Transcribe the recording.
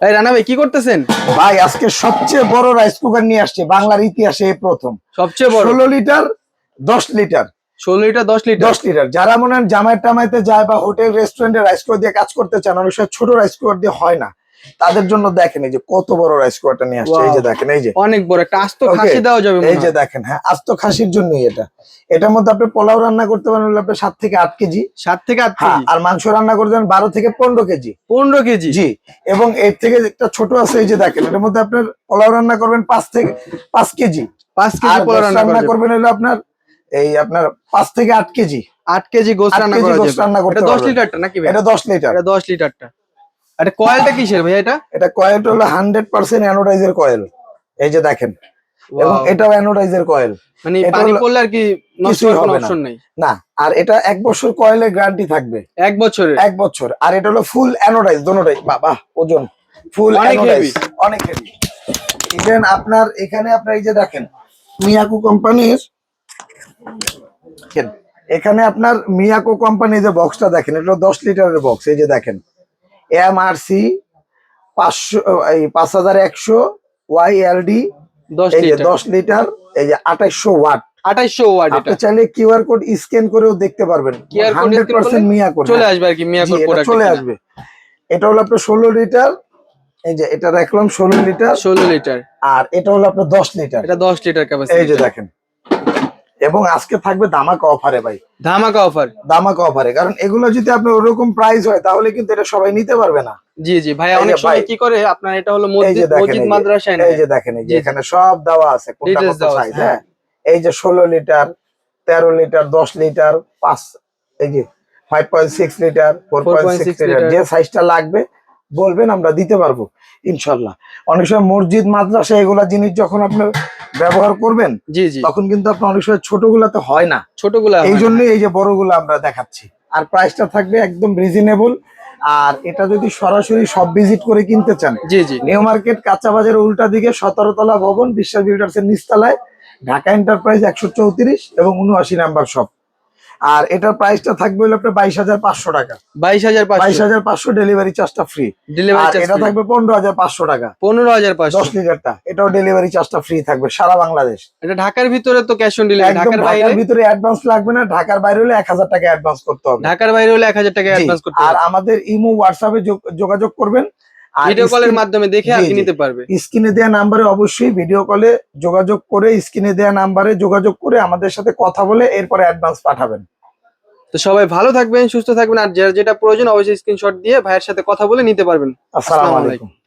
এই রানা ভাই কি করতেছেন? ভাই আজকে সবচেয়ে বড় রাইস কুকার নিয়ে আসছে বাংলার ইতিহাসে এই প্রথম। সবচেয়ে বড়? ষোলো লিটার দশ লিটার। ষোলো লিটার দশ লিটার? দশ লিটার। যারা মনে হয় জামাই টামাইতে যায় বা হোটেল রেস্টুরেন্টে রাইস কুকার দিয়ে কাজ করতে চান অনেক সময় ছোট রাইস কুকার দিয়ে হয় না। তাদের জন্য দেখেন এই যে কত বড় রাইস কুকারটা নিয়ে আসছে এই যে দেখেন এই যে। অনেক বড় একটা আস্ত খাসি দেওয়া যাবে এই যে দেখেন হ্যাঁ আস্ত খাসির জন্যই এটা। এটার মধ্যে আপনি পোলাও রান্না করতে পারেন আপনি সাত থেকে আট কেজি। সাত থেকে আট হ্যাঁ কেজি? আর মাংস রান্না করতে পারেন বারো থেকে পনেরো কেজি। পনেরো কেজি? জি এবং এর থেকে একটা ছোট আছে এই যে দেখেন এটার মধ্যে আপনার পোলাও রান্না করবেন পাঁচ থেকে পাঁচ কেজি। পাঁচ কেজি পোলা গোস্ত রান্না। করবেন। হলো আপনার এই আপনার পাঁচ থেকে আট কেজি। আট কেজি গোস রান্না করা যাবে। রান্না করতে এটা দশ লিটারটা নাকি এটা দশ লিটার। এটা দশ লিটারটা। এটা কয়েলটা কিসের ভাই এটা? এটা কয়েলটা হলো হান্ড্রেড পার্সেন্ট অ্যানোডাইজের কয়েল। এই যে দেখেন। এবং এটাও অ্যানোডাইজের কয়েল। মানে পানি পড়লে আর কি নষ্ট কোনো। অপশন নেই? না আর এটা এক বছর কয়েলের গ্যারান্টি থাকবে। এক বছরের? এক বছর। আর এটা হলো ফুল অ্যানোডাইজ দোনোটাই বাবা ওজন। ফুল অ্যানোডাইজ অনেক হেভি ইভেন আপনার এখানে আপনার এই যে দেখেন মিয়াকো কোম্পানির এখানে আপনার মিয়াকো কোম্পানির যে বক্সটা দেখেন এটা দশ লিটারের বক্স এই যে দেখেন। এম আর সি পাঁচশো এই পাঁচ হাজার একশো ওয়াই এল ডি দশ এই যে লিটার। দশ লিটার এই যে আঠাইশশো ওয়াট। আঠাইশো ওয়াট আপনি চাইলে কিউআর কোড স্ক্যান করেও দেখতে পারবেন। হান্ড্রেড পার্সেন্ট মিয়া কোড। চলে আসবে আর কি মিয়াকোর প্রোডাক্ট চলে আসবে। এটা হলো আপনার ষোলো লিটার এই যে এটা রাখলাম ষোলো লিটার। ষোলো লিটার। আর এটা হলো আপনার দশ লিটার। এটা দশ লিটার এই যে দেখেন। এবং আজকে থাকবে দামাকা অফারে ভাই। ধামাকা অফার দামাকা অফারে কারণ এগুলো যদি আপনার ওরকম প্রাইস হয় তাহলে কিন্তু এটা সবাই নিতে পারবে না। জি জি ভাই অনেক সময় কি করে আপনার এটা হলো মসজিদ মসজিদ এই যে- এই যে দেখেন এই যে। এখানে সব দেওয়া আছে কোনটা কত সাইজ হ্যাঁ। এই যে ষোলো লিটার তেরো লিটার দশ লিটার পাঁচ এই যে five point six litre four point 4.6 six litre. যে সাইজটা লাগবে বলবেন আমরা দিতে পারব ইনশাল্লাহ। অনেক সময় মসজিদ মাদ্রাসা এগুলা জিনিস যখন আপনি ব্যবহার করবেন জি জি। তখন কিন্তু আপনার অনেক সময় ছোটগুলাতে হয় না। ছোটগুলা এই জন্য জন্যই এই যে বড় বড়গুলো আমরা দেখাচ্ছি। আর প্রাইসটা থাকবে একদম রিজনেবল আর এটা যদি সরাসরি সব ভিজিট করে কিনতে চান জি জি। নিউ মার্কেট কাঁচা বাজারের উল্টা দিকে সতেরো তলা ভবন বিশ্বাস বিল্ডার্স এর নিচতলায় ঢাকা এন্টারপ্রাইজ একশো চৌত্রিশ এবং উনআশি নাম্বার শপ আর এটার প্রাইসটা থাকবে হলো আপনার বাইশ হাজার পাঁচশো টাকা। বাইশ হাজার বাইশ হাজার পাঁচশো ডেলিভারি চার্জটা ফ্রি ডেলিভারি এটা থাকবে পনেরো হাজার পাঁচশো টাকা। পনেরো হাজার পাঁচশো। দশ লিটারটা। এটাও ডেলিভারি চার্জটা ফ্রি থাকবে সারা বাংলাদেশ। এটা ঢাকার ভিতরে তো ক্যাশ অন ডেলিভারি ঢাকার বাইরে? ভিতরে অ্যাডভান্স লাগবে না ঢাকার বাইরে হলে এক হাজার টাকা অ্যাডভান্স করতে হবে। ঢাকার বাইরে হলে এক হাজার টাকা অ্যাডভান্স করতে আর আমাদের ইমো হোয়াটসঅ্যাপে যোগাযোগ করবেন। ভিডিও কলের মাধ্যমে দেখে জি। নিতে পারবে। স্ক্রিনে দেয়া নাম্বারে অবশ্যই ভিডিও কলে যোগাযোগ করে স্ক্রিনে দেয়া নাম্বারে যোগাযোগ করে আমাদের সাথে কথা বলে এরপরে অ্যাডভান্স পাঠাবেন। তো সবাই ভালো থাকবেন সুস্থ থাকবেন আর যার যেটা প্রয়োজন অবশ্যই স্ক্রিনশট দিয়ে ভাইয়ের সাথে কথা বলে নিতে পারবেন। আসসালামু আলাইকুম।